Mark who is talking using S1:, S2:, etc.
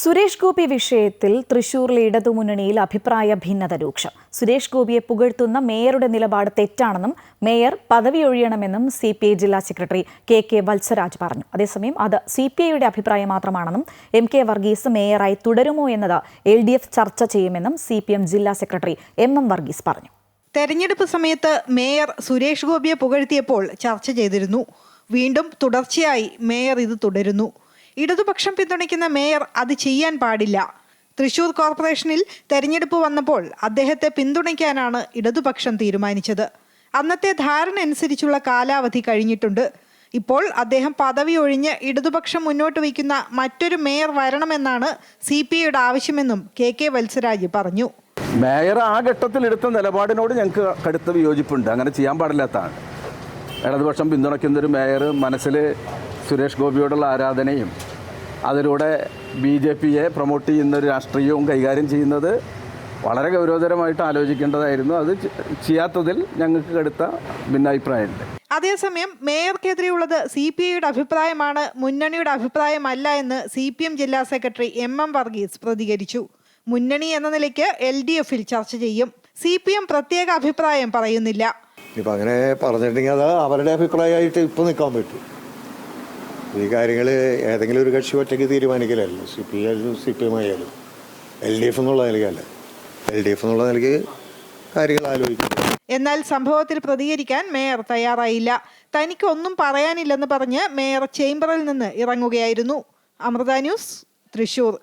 S1: സുരേഷ് ഗോപി വിഷയത്തിൽ തൃശൂരിലെ ഇടതുമുന്നണിയിൽ അഭിപ്രായ ഭിന്നത രൂക്ഷം. സുരേഷ് ഗോപിയെ പുകഴ്ത്തുന്ന മേയറുടെ നിലപാട് തെറ്റാണെന്നും മേയർ പദവി ഒഴിയണമെന്നും സി പി ഐ ജില്ലാ സെക്രട്ടറി കെ കെ വത്സരാജ് പറഞ്ഞു. അതേസമയം അത് സി പി ഐയുടെ അഭിപ്രായം മാത്രമാണെന്നും എം കെ വർഗീസ് മേയറായി തുടരുമോ എന്നത് എൽ ഡി എഫ് ചർച്ച ചെയ്യുമെന്നും സി പി എം ജില്ലാ സെക്രട്ടറി എം എം വർഗീസ് പറഞ്ഞു.
S2: തെരഞ്ഞെടുപ്പ് സമയത്ത് മേയർ സുരേഷ് ഗോപിയെ പുകഴ്ത്തിയപ്പോൾ ചർച്ച ചെയ്തിരുന്നു. വീണ്ടും തുടർച്ചയായി മേയർ ഇത് തുടരുന്നു. ഇടതുപക്ഷം പിന്തുണയ്ക്കുന്ന മേയർ അത് ചെയ്യാൻ പാടില്ല. തൃശൂർ കോർപ്പറേഷനിൽ തെരഞ്ഞെടുപ്പ് വന്നപ്പോൾ അദ്ദേഹത്തെ പിന്തുണയ്ക്കാനാണ് ഇടതുപക്ഷം തീരുമാനിച്ചത്. അന്നത്തെ ധാരണ അനുസരിച്ചുള്ള കാലാവധി കഴിഞ്ഞിട്ടുണ്ട്. ഇപ്പോൾ അദ്ദേഹം പദവി ഒഴിഞ്ഞ് ഇടതുപക്ഷം മുന്നോട്ട് വയ്ക്കുന്ന മറ്റൊരു മേയർ വരണമെന്നാണ് സി പി ഐയുടെ ആവശ്യമെന്നും കെ കെ വത്സരാജ് പറഞ്ഞു.
S3: മേയർ ആ ഘട്ടത്തിൽ എടുത്ത നിലപാടിനോട് ഞങ്ങൾക്ക് കടുത്ത വിയോജിപ്പുണ്ട്. അങ്ങനെ ചെയ്യാൻ പാടില്ലാത്തതാണ്. ഇടതുപക്ഷം പിന്തുണയ്ക്കുന്ന ഒരു മേയർ മനസ്സിൽ സുരേഷ് ഗോപിയോടുള്ള ആരാധനയും അതിലൂടെ ബി ജെ പിയെ പ്രൊമോട്ട് ചെയ്യുന്ന ഒരു രാഷ്ട്രീയവും കൈകാര്യം ചെയ്യുന്നത് വളരെ ഗൗരവതരമായിട്ട് ആലോചിക്കേണ്ടതായിരുന്നു. അത് ചെയ്യാത്തതിൽ ഞങ്ങൾക്ക് കടുത്ത ഭിന്നാഭിപ്രായമുണ്ട്.
S2: അതേസമയം മേയർക്കെതിരെയുള്ളത് സി പി ഐയുടെ അഭിപ്രായമാണ് മുന്നണിയുടെ അഭിപ്രായമല്ല എന്ന് സി പി എം ജില്ലാ സെക്രട്ടറി എം എം വർഗീസ് പ്രതികരിച്ചു. മുന്നണി എന്ന നിലയ്ക്ക് എൽ ഡി എഫിൽ ചർച്ച ചെയ്യും. സി പി എം പ്രത്യേക അഭിപ്രായം പറയുന്നില്ല.
S4: ഇപ്പം അങ്ങനെ പറഞ്ഞിട്ടുണ്ടെങ്കിൽ അത് അവരുടെ അഭിപ്രായമായിട്ട് ഇപ്പൊ നിൽക്കാൻ പറ്റും. ഈ കാര്യങ്ങൾ ഏതെങ്കിലും ഒരു കക്ഷി ഒറ്റയ്ക്ക് തീരുമാനിക്കലല്ലോ? സി പി ആയാലും സി പി എം ആയാലും. എൽ ഡി എഫ് എന്നുള്ള നിലയ്ക്കല്ല. എൽ ഡി എഫ് എന്നുള്ള നിലയ്ക്ക് കാര്യങ്ങൾ ആലോചിക്കും
S2: എന്നാൽ സംഭവത്തിൽ പ്രതികരിക്കാൻ മേയർ തയ്യാറായില്ല. തനിക്കൊന്നും പറയാനില്ലെന്ന് പറഞ്ഞ് മേയർ ചേംബറിൽ നിന്ന് ഇറങ്ങുകയായിരുന്നു. അമൃത ന്യൂസ് തൃശൂർ.